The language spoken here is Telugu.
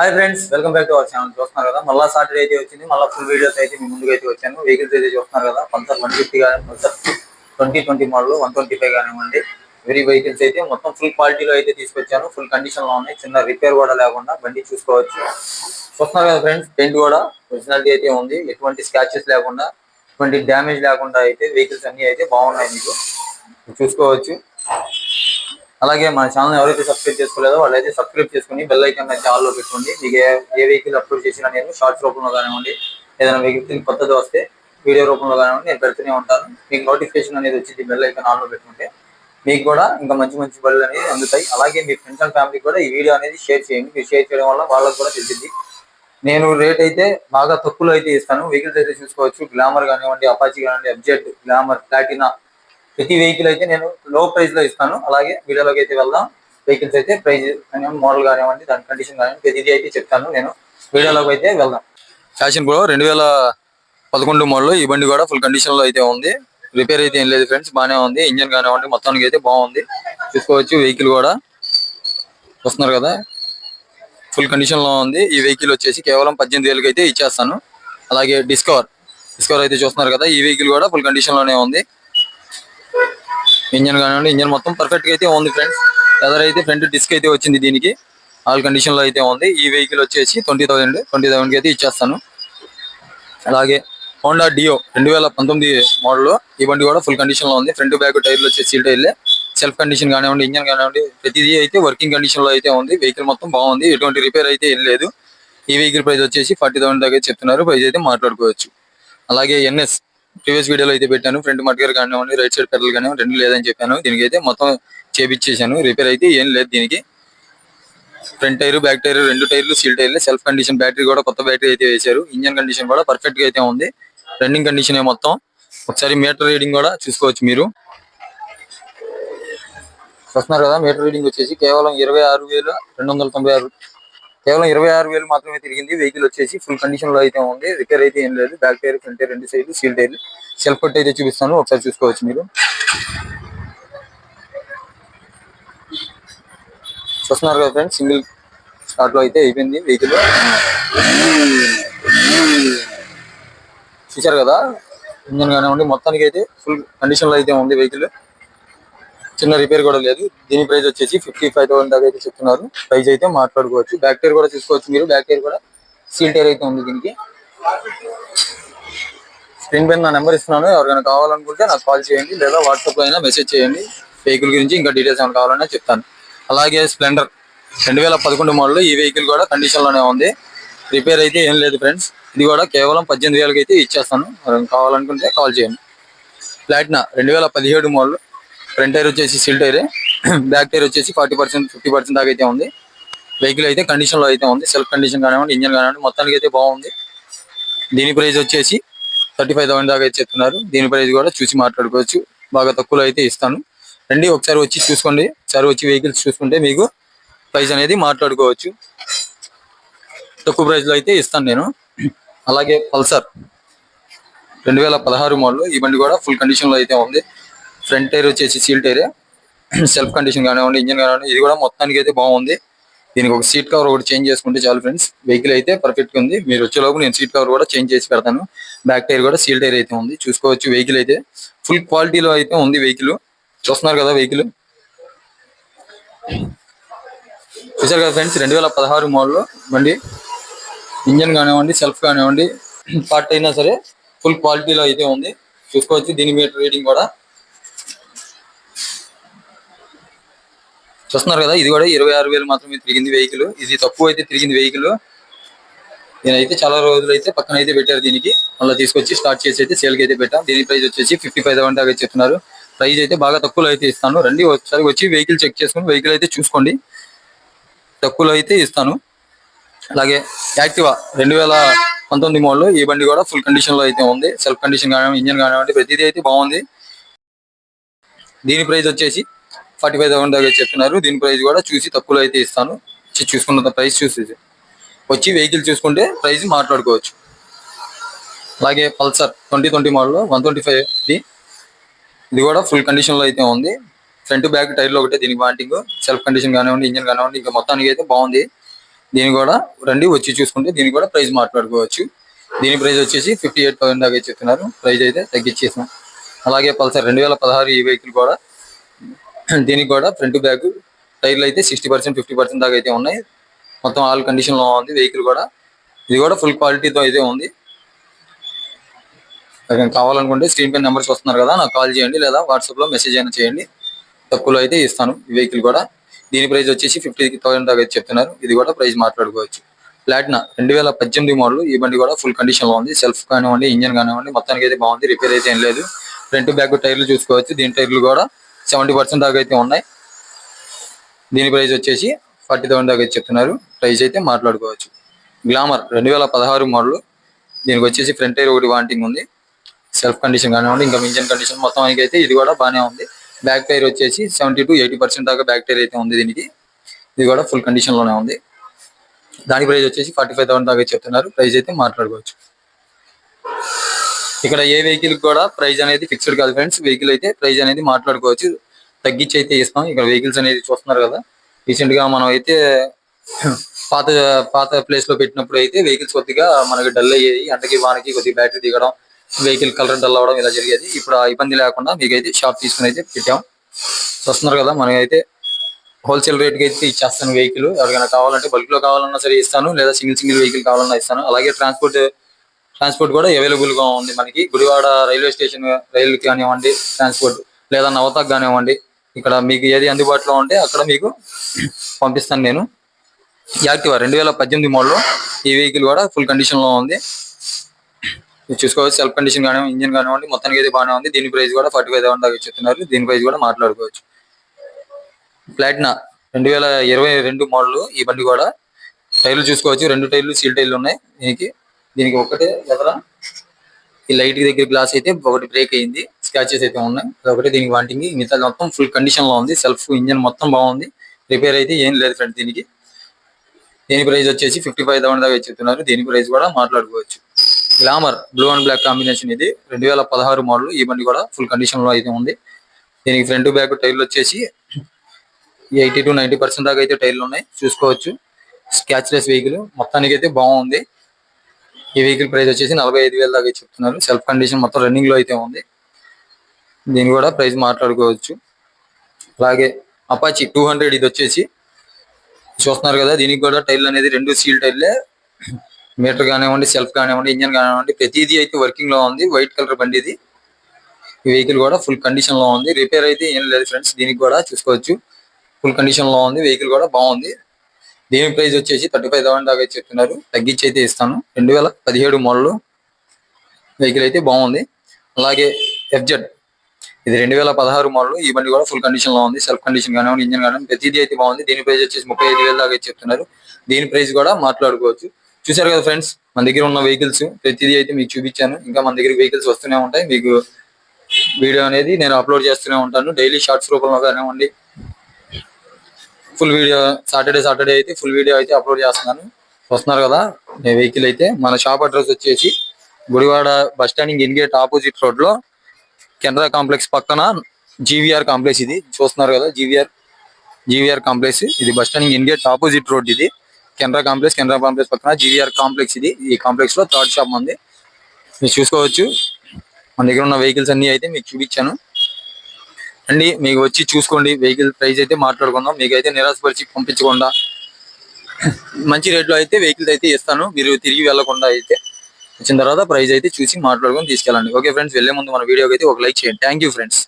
Hi friends welcome back to our channel చూస్తున్నారు కదా? మళ్ళా సాటర్డే అయితే వచ్చింది. మళ్ళీ ఫుల్ వీడియోస్ అయితే మీ ముందుకు అయితే వచ్చాను. వెహికల్స్ అయితే చూస్తున్నారు కదా? పల్సర్ వన్ ఫిఫ్టీ కానీ Pulsar twenty twenty model one twenty five కానివ్వండి వెరీ వెహికల్స్ అయితే మొత్తం ఫుల్ క్వాలిటీలో అయితే తీసుకొచ్చాను. ఫుల్ కండిషన్లో ఉన్నాయి. చిన్న రిపేర్ కూడా లేకుండా బండి చూసుకోవచ్చు. చూస్తున్నారు కదా ఫ్రెండ్స్ టెంట్ కూడా ఒరిజినాలిటీ అయితే ఉంది. ఎటువంటి స్క్రాచెస్ లేకుండా ఎటువంటి డ్యామేజ్ లేకుండా అయితే వెహికల్స్ అన్ని అయితే బాగున్నాయి మీకు. చూసుకోవచ్చు. అలాగే మన ఛానల్ ఎవరైతే సబ్స్క్రైబ్ చేసుకోలేదో వాళ్ళైతే సబ్స్క్రైబ్ చేసుకుని బెల్ ఐకాన్ అయితే ఆల్లో పెట్టుకోండి. మీకు ఏ వెహికల్ అప్లోడ్ చేసినా నేను షార్ట్స్ రూపంలో కానివ్వండి ఏదైనా వెహికల్ కొత్తది వస్తే వీడియో రూపంలో కానివ్వండి నేను పెడుతూనే ఉంటాను. మీకు నోటిఫికేషన్ అనేది వచ్చింది బెల్ ఐకాన్ ఆన్లో పెట్టుకుంటే మీకు కూడా ఇంకా మంచి మంచి బళ్ళు అనేది అందుతాయి. అలాగే మీ ఫ్రెండ్స్ అండ్ ఫ్యామిలీకి కూడా ఈ వీడియో అనేది షేర్ చేయండి. మీరు షేర్ చేయడం వల్ల వాళ్ళకి కూడా తెలిసింది నేను రేట్ అయితే బాగా తక్కువలో అయితే ఇస్తాను. వెహికల్స్ అయితే చూసుకోవచ్చు. గ్లామర్ కానివ్వండి అపాచీ కానివ్వండి అబ్జెట్ గ్లామర్ ప్లాటినా ప్రతి వెహికల్ అయితే నేను లో ప్రైస్లో ఇస్తాను. అలాగే వీడియోలోకి అయితే వెళ్దాం. వెహికల్స్ అయితే ప్రైస్ మోడల్ కానివ్వండి దాని కండిషన్ కానివ్వండి ప్రతిదీ అయితే చెప్తాను నేను. వీడియోలోకి అయితే వెళ్దాం. ఫ్యాషన్ ప్రో రెండు వేల పదకొండు మోడల్ ఈ బండి కూడా ఫుల్ కండిషన్లో అయితే ఉంది. రిపేర్ అయితే ఏం లేదు ఫ్రెండ్స్ బాగానే ఉంది. ఇంజన్ కానివ్వండి మొత్తానికి అయితే బాగుంది. చూసుకోవచ్చు వెహికల్ కూడా. వస్తున్నారు కదా? ఫుల్ కండిషన్లో ఉంది. ఈ వెహికల్ వచ్చేసి కేవలం పద్దెనిమిది వేలకి అయితే ఇచ్చేస్తాను. అలాగే డిస్కవర్ డిస్కవర్ అయితే చూస్తున్నారు కదా ఈ వెహికల్ కూడా ఫుల్ కండిషన్లోనే ఉంది. ఇంజన్ కానివ్వండి ఇంజన్ మొత్తం పర్ఫెక్ట్గా అయితే ఉంది ఫ్రెండ్స్ ఎదర్ అయితే ఫ్రంట్ డిస్క్ అయితే వచ్చింది దీనికి. ఆల్ కండిషన్లో అయితే ఉంది. ఈ వెహికల్ వచ్చేసి ట్వంటీ థౌసండ్ ట్వంటీ థౌసండ్ అయితే ఇచ్చేస్తాను. అలాగే హోండా డియో రెండు వేల పంతొమ్మిది మోడల్ ఈ బండి కూడా ఫుల్ కండిషన్లో ఉంది. ఫ్రంట్ బ్యాక్ టైర్లు వచ్చేసి సీల్ టైర్లే. సెల్ఫ్ కండిషన్ కానివ్వండి ఇంజన్ కానివ్వండి ప్రతిదీ అయితే వర్కింగ్ కండిషన్లో అయితే ఉంది. వెహికల్ మొత్తం బాగుంది. ఎటువంటి రిపేర్ అయితే ఏం లేదు. ఈ వెహికల్ ప్రైస్ వచ్చేసి ఫార్టీ థౌసండ్ దాకా చెప్తున్నారు. ప్రైస్ అయితే మాట్లాడుకోవచ్చు. అలాగే ఎన్ఎస్ ప్రీవియస్ వీడియోలో అయితే పెట్టాను. ఫ్రంట్ మట్గర్ కానివ్వండి రైట్ సైడ్ పెడల్ కానివ్వండి రెండు లేదని చెప్పాను. దీనికి అయితే మొత్తం చేపించేసాను రిపేర్ అయితే ఏం లేదు దీనికి. ఫ్రంట్ టైర్ బ్యాక్ టైర్ రెండు టైర్లు సీల్ టైర్లు సెల్ఫ్ కండిషన్ బ్యాటరీ కూడా కొత్త బ్యాటరీ అయితే వేశారు. ఇంజన్ కండిషన్ కూడా పర్ఫెక్ట్గా అయితే ఉంది. రన్నింగ్ కండిషన్ మొత్తం. ఒకసారి మీటర్ రీడింగ్ కూడా చూసుకోవచ్చు మీరు. చూస్తున్నారు కదా మీటర్ రీడింగ్ వచ్చేసి కేవలం ఇరవై ఆరు వేల రెండు వందల తొంభై ఆరు కేవలం ఇరవై ఆరు వేలు మాత్రమే తిరిగింది. వెహికల్ వచ్చేసి ఫుల్ కండిషన్లో అయితే ఉంది. రిపేర్ అయితే ఏం లేదు. బ్యాక్ టైర్ ఫ్రంట్ టైర్ రెండు side seal tyre self cut అయితే చూపిస్తాను. ఒకసారి చూసుకోవచ్చు మీరు. చూస్తున్నారు కదా ఫ్రెండ్స్ సింగిల్ స్టార్ట్లో అయితే అయిపోయింది వెహికల్ చూసారు కదా? ఇంజన్ కానివ్వండి మొత్తానికి అయితే ఫుల్ కండిషన్లో అయితే ఉంది వెహికల్ చిన్న రిపేర్ కూడా లేదు. దీని ప్రైస్ వచ్చేసి ఫిఫ్టీ ఫైవ్ థౌసండ్ దాకా అయితే చెప్తున్నారు. ప్రైస్ అయితే మాట్లాడుకోవచ్చు. బ్యాక్ టైర్ కూడా చూసుకోవచ్చు మీరు. బ్యాక్ టైర్ కూడా సీల్ టైర్ అయితే ఉంది దీనికి. స్క్రీన్ పైన నా నెంబర్ ఇస్తున్నాను. ఎవరికైనా కావాలనుకుంటే నాకు కాల్ చేయండి లేదా వాట్సాప్లో అయినా మెసేజ్ చేయండి. వెహికల్ గురించి ఇంకా డీటెయిల్స్ ఏమైనా కావాలన్నా చెప్తాను. అలాగే స్ప్లెండర్ రెండు వేల పదకొండు మోడల్ ఈ వెహికల్ కూడా కండిషన్లోనే ఉంది. రిపేర్ అయితే ఏం లేదు ఫ్రెండ్స్ ఇది కూడా కేవలం పద్దెనిమిది వేలకి అయితే ఇచ్చేస్తాను కావాలనుకుంటే కాల్ చేయండి. ప్లాట్నా రెండు వేల పదిహేడు మోడల్ ఫ్రంట్ టైర్ వచ్చేసి సిల్ టైర్ బ్యాక్ టైర్ వచ్చేసి ఫార్టీ పర్సెంట్ ఫిఫ్టీ పర్సెంట్ దాకా అయితే ఉంది. వెహికల్ అయితే కండిషన్లో అయితే ఉంది. సెల్ఫ్ కండిషన్ కానివ్వండి ఇంజన్ కానివ్వండి మొత్తానికి అయితే బాగుంది. దీని ప్రైస్ వచ్చేసి థర్టీ ఫైవ్ థౌసండ్ దాకా అయితే చెప్తున్నారు. దీని ప్రైస్ కూడా చూసి మాట్లాడుకోవచ్చు. బాగా తక్కువలో అయితే ఇస్తాను. రండి ఒకసారి వచ్చి చూసుకోండి. ఒకసారి వచ్చి వెహికల్స్ చూసుకుంటే మీకు ప్రైస్ అనేది మాట్లాడుకోవచ్చు. తక్కువ ప్రైస్లో అయితే ఇస్తాను నేను. అలాగే పల్సర్ రెండు వేల పదహారు మోడల్. ఈ బండి కూడా ఫుల్ కండిషన్లో అయితే ఉంది. ఫ్రంట్ టైర్ వచ్చేసి సీల్ టైర్ సెల్ఫ్ కండిషన్ కానివ్వండి ఇంజన్ కానివ్వండి ఇది కూడా మొత్తానికి అయితే బాగుంది. దీనికి ఒక సీట్ కవర్ ఒకటి చేంజ్ చేసుకుంటే చాలు ఫ్రెండ్స్. వెహికల్ అయితే పర్ఫెక్ట్ ఉంది. మీరు వచ్చే లోపు నేను సీట్ కవర్ కూడా చేంజ్ చేసి పెడతాను. బ్యాక్ టైర్ కూడా సీల్ టైర్ అయితే ఉంది. చూసుకోవచ్చు వెహికల్ అయితే. ఫుల్ క్వాలిటీలో అయితే ఉంది వెహికల్ చూస్తున్నారు కదా వెహికల్ చూసారు కదా ఫ్రెండ్స్ రెండు వేల పదహారు మోడల్ బండి. ఇంజన్ కానివ్వండి సెల్ఫ్ కానివ్వండి పార్ట్ అయినా సరే ఫుల్ క్వాలిటీలో అయితే ఉంది. చూసుకోవచ్చు దీని మీటర్ రీడింగ్ కూడా. చూస్తున్నారు కదా ఇది కూడా ఇరవై ఆరు వేలు మాత్రమే తిరిగింది వెహికల్ ఇది తక్కువ అయితే తిరిగింది వెహికల్ నేనైతే చాలా రోజులు అయితే పక్కన అయితే పెట్టారు దీనికి. మళ్ళీ తీసుకొచ్చి స్టార్ట్ చేసి అయితే సేల్కి అయితే పెట్టాం. దీని ప్రైస్ వచ్చేసి ఫిఫ్టీ ఫైవ్ థౌసండ్ దాకా చెప్తున్నారు. ప్రైస్ అయితే బాగా తక్కువలో అయితే ఇస్తాను. రండి ఒకసారి వచ్చి వెహికల్ చెక్ చేసుకుని వెహికల్ అయితే చూసుకోండి. తక్కువలో అయితే ఇస్తాను. అలాగే యాక్టివా రెండు వేల పంతొమ్మిది మోడల్ ఈ బండి కూడా ఫుల్ కండిషన్లో అయితే ఉంది. సెల్ఫ్ కండిషన్ కానివ్వండి ఇంజన్ కానివ్వండి ప్రతిదీ అయితే బాగుంది. దీని ప్రైస్ వచ్చేసి ఫార్టీ ఫైవ్ థౌసండ్ దాకా చెప్తున్నారు దీని ప్రైస్ కూడా చూసి తక్కువలో అయితే ఇస్తాను. చూసుకున్న ప్రైస్ చూసి వచ్చి వెహికల్ చూసుకుంటే ప్రైస్ మాట్లాడుకోవచ్చు. అలాగే Pulsar twenty twenty model one twenty five ఇది ఇది కూడా ఫుల్ కండిషన్లో అయితే ఉంది. ఫ్రంట్ బ్యాక్ టైర్లో ఒకటే దీనికి వాంటింగ్. సెల్ఫ్ కండిషన్ కానివ్వండి ఇంజన్ కానివ్వండి ఇంకా మొత్తానికి అయితే బాగుంది. దీని కూడా రండి వచ్చి చూసుకుంటే దీనికి కూడా ప్రైస్ మాట్లాడుకోవచ్చు. దీని ప్రైస్ వచ్చేసి ఫిఫ్టీ ఎయిట్ థౌసండ్ దాకా చెప్తున్నారు ప్రైస్ అయితే తగ్గించేసాం అలాగే పల్సర్ రెండు వేల పదహారు ఈ వెహికల్ కూడా దీనికి కూడా ఫ్రంట్ బ్యాక్ టైర్లు అయితే సిక్స్టీ పర్సెంట్ ఫిఫ్టీ పర్సెంట్ దాకా అయితే ఉన్నాయి. మొత్తం ఆల్ కండిషన్లో ఉంది వెహికల్ కూడా. ఇది కూడా ఫుల్ క్వాలిటీతో అయితే ఉంది. కావాలనుకుంటే స్క్రీన్ పై నెంబర్స్ వస్తున్నారు కదా నాకు కాల్ చేయండి లేదా వాట్సాప్లో మెసేజ్ అయినా చేయండి. తక్కువలో అయితే ఇస్తాను ఈ వెహికల్ కూడా. దీని ప్రైస్ వచ్చేసి ఫిఫ్టీ థౌసండ్ దాకా అయితే చెప్తున్నారు. ఇది కూడా ప్రైస్ మాట్లాడుకోవచ్చు. ప్లాట్నా రెండు వేల పద్దెనిమిది మోడల్ ఈ బండి కూడా ఫుల్ కండిషన్లో ఉంది. సెల్ఫ్ కానివ్వండి ఇంజన్ కానివ్వండి మొత్తానికి అయితే బాగుంది రిపేర్ అయితే ఏం లేదు. ఫ్రంట్ బ్యాక్ టైర్లు చూసుకోవచ్చు. దీని టైర్లు కూడా సెవెంటీ పర్సెంట్ దాకా అయితే ఉన్నాయి. దీని ప్రైస్ వచ్చేసి ఫార్టీ థౌసండ్ దాకా అయితే చెప్తున్నారు. ప్రైస్ అయితే మాట్లాడుకోవచ్చు. గ్లామర్ రెండు వేల పదహారు మోడల్. దీనికి వచ్చేసి ఫ్రంట్ టైర్ ఒకటి వాంటింగ్ ఉంది. సెల్ఫ్ కండిషన్ కానివ్వండి ఇంకా ఇంజన్ కండిషన్ మొత్తం అయితే ఇది కూడా బాగానే ఉంది. బ్యాక్ టైర్ వచ్చేసి సెవెంటీ టు ఎయిటీ పర్సెంట్ దాకా బ్యాక్ టైర్ అయితే ఉంది దీనికి. ఇది కూడా ఫుల్ కండిషన్లోనే ఉంది. దాని ప్రైస్ వచ్చేసి ఫార్టీ ఫైవ్ థౌసండ్ దాకా చెప్తున్నారు. ప్రైస్ అయితే మాట్లాడుకోవచ్చు. ఇక్కడ ఏ వెహికల్ కూడా ప్రైస్ అనేది ఫిక్స్డ్ కాదు ఫ్రెండ్స్. వెహికల్ అయితే ప్రైజ్ అనేది మాట్లాడుకోవచ్చు. తగ్గించి అయితే ఇస్తాం. ఇక్కడ వెహికల్స్ అనేది చూస్తున్నారు కదా. రీసెంట్గా మనం అయితే పాత పాత ప్లేస్లో పెట్టినప్పుడు అయితే వెహికల్స్ కొద్దిగా మనకి డల్ అయ్యేది అంటకి వానకి కొద్దిగా బ్యాటరీ దిగడం వెహికల్ కలర్ డల్ అవ్వడం ఇలా జరిగేది. ఇప్పుడు ఆ ఇబ్బంది లేకుండా మీకు అయితే షాప్ తీసుకుని అయితే పెట్టాం. చూస్తున్నారు కదా మనకైతే హోల్సేల్ రేట్కి అయితే ఇచ్చేస్తాను వెహికల్. ఎవరికైనా కావాలంటే బల్క్లో కావాలన్నా సరే ఇస్తాను. లేదా సింగిల్ సింగిల్ వెహికల్ కావాలన్నా ఇస్తాను. అలాగే ట్రాన్స్పోర్ట్ ట్రాన్స్పోర్ట్ కూడా అవైలబుల్గా ఉంది మనకి. గుడివాడ రైల్వే స్టేషన్ రైలు కానివ్వండి ట్రాన్స్పోర్ట్ లేదా నవతాక్ కానివ్వండి ఇక్కడ మీకు ఏది అందుబాటులో ఉంటే అక్కడ మీకు పంపిస్తాను నేను. యాక్టివా రెండు వేల పద్దెనిమిది మోడల్ ఈ వెహికల్ కూడా ఫుల్ కండిషన్లో ఉంది చూసుకోవచ్చు సెల్ఫ్ కండిషన్ కానివ్వండి ఇంజిన్ కానివ్వండి మొత్తానికి అయితే బాగానే ఉంది. దీని ప్రైస్ కూడా ఫార్టీ ఫైవ్ థౌసండ్ దాకా చెప్తున్నారు. దీని ప్రైస్ కూడా మాట్లాడుకోవచ్చు. ప్లాటినా రెండు వేల ఇరవై రెండు మోడల్ ఈ బండి కూడా. టైర్లు చూసుకోవచ్చు రెండు టైర్లు సీల్ టైర్లు ఉన్నాయి దీనికి. దీనికి ఒకటే ఎదర ఈ లైట్ దగ్గర గ్లాస్ అయితే ఒకటి బ్రేక్ అయింది. స్క్రాచెస్ అయితే ఉన్నాయి. ఒకటి దీనికి వాంటింగ్ మిగతా మొత్తం ఫుల్ కండిషన్లో ఉంది. సెల్ఫ్ ఇంజన్ మొత్తం బాగుంది. రిపేర్ అయితే ఏం లేదు ఫ్రెండ్ దీనికి. దీని ప్రైస్ వచ్చేసి ఫిఫ్టీ ఫైవ్ థౌసండ్ దాకా చెప్తున్నారు దీని ప్రైస్ కూడా మాట్లాడుకోవచ్చు. Glamour blue and black combination ఇది. రెండు వేల పదహారు మోడల్ ఈ బండి కూడా ఫుల్ కండిషన్లో అయితే ఉంది. దీనికి ఫ్రంట్ బ్యాక్ టైర్లు వచ్చేసి ఎయిటీ టు నైన్టీ పర్సెంట్ దాకా అయితే టైర్లు ఉన్నాయి. చూసుకోవచ్చు. స్క్యాచ్లెస్ వెహికల్ మొత్తానికి అయితే బాగుంది. ఈ వెహికల్ ప్రైస్ వచ్చేసి నలభై ఐదు వేల దాకా చెప్తున్నారు. సెల్ఫ్ కండిషన్ మొత్తం రన్నింగ్లో అయితే ఉంది. దీని కూడా ప్రైస్ మాట్లాడుకోవచ్చు. అలాగే అపాచి టూ హండ్రెడ్ ఇది వచ్చేసి చూస్తున్నారు కదా దీనికి కూడా టైర్లు అనేది రెండు సీల్ టైర్లే మీటర్ కానివ్వండి సెల్ఫ్ కానివ్వండి ఇంజన్ కానివ్వండి ప్రతిదీ అయితే వర్కింగ్లో ఉంది. వైట్ కలర్ బండి ఇది. ఈ వెహికల్ కూడా ఫుల్ కండిషన్లో ఉంది. రిపేర్ అయితే ఏం లేదు ఫ్రెండ్స్ దీనికి కూడా చూసుకోవచ్చు. ఫుల్ కండిషన్లో ఉంది. వెహికల్ కూడా బాగుంది. దీని ప్రైస్ వచ్చేసి థర్టీ ఫైవ్ థౌసండ్ దాకా చెప్తున్నారు తగ్గించి అయితే ఇస్తాను. రెండు వేల పదిహేడు మోడల్ వెహికల్ అయితే బాగుంది. అలాగే ఎఫ్జెడ్ ఇది రెండు వేల పదహారు మోడల్. ఈ బండి కూడా ఫుల్ కండిషన్లో ఉంది. సెల్ఫ్ కండిషన్ కానివ్వండి ఇంజన్ కానివ్వండి ప్రతిదీ అయితే బాగుంది. దీని ప్రైస్ వచ్చేసి ముప్పై ఐదు వేల దాకా చెప్తున్నారు దీని ప్రైస్ కూడా మాట్లాడుకోవచ్చు. చూసారు కదా ఫ్రెండ్స్ మన దగ్గర ఉన్న వెహికల్స్ ప్రతిదీ అయితే మీకు చూపించాను. ఇంకా మన దగ్గర వెహికల్స్ వస్తూనే ఉంటాయి. మీకు వీడియో అనేది నేను అప్లోడ్ చేస్తూనే ఉంటాను. డైలీ షార్ట్స్ రూపంలో కానివ్వండి ఫుల్ వీడియో సాటర్డే సాటర్డే అయితే ఫుల్ వీడియో అయితే అప్లోడ్ చేస్తున్నాను. వస్తున్నారు కదా నేను వెహికల్ అయితే. మన షాప్ అడ్రస్ వచ్చేసి Gudivada bus standing in gate opposite రోడ్లో కెనరా కాంప్లెక్స్ పక్కన జీవీఆర్ కాంప్లెక్స్ ఇది. చూస్తున్నారు కదా జీవీఆర్ జీవీఆర్ కాంప్లెక్స్. ఇది bus standing in gate opposite road ఇది. కెనరా కాంప్లెక్స్ కెనరా కాంప్లెక్స్ పక్కన జీవీఆర్ కాంప్లెక్స్ ఇది. ఈ కాంప్లెక్స్లో థర్డ్ షాప్ ఉంది. మీరు చూసుకోవచ్చు. మన దగ్గర ఉన్న వెహికల్స్ అన్ని అయితే మీకు చూపించాను. అండి మీకు వచ్చి చూసుకోండి వెహికల్ ప్రైస్ అయితే మాట్లాడుకుందాం. మీకు అయితే నిరాశపరిచి పంపించకుండా మంచి రేట్లో అయితే వెహికల్స్ అయితే ఇస్తాను. మీరు తిరిగి వెళ్ళకుండా అయితే వచ్చిన తర్వాత ప్రైస్ అయితే చూసి మాట్లాడుకొని తీసుకెళ్ళండి. ఓకే ఫ్రెండ్స్ వెళ్ళే ముందు మన వీడియోకి అయితే ఒక లైక్ చేయండి. Thank you friends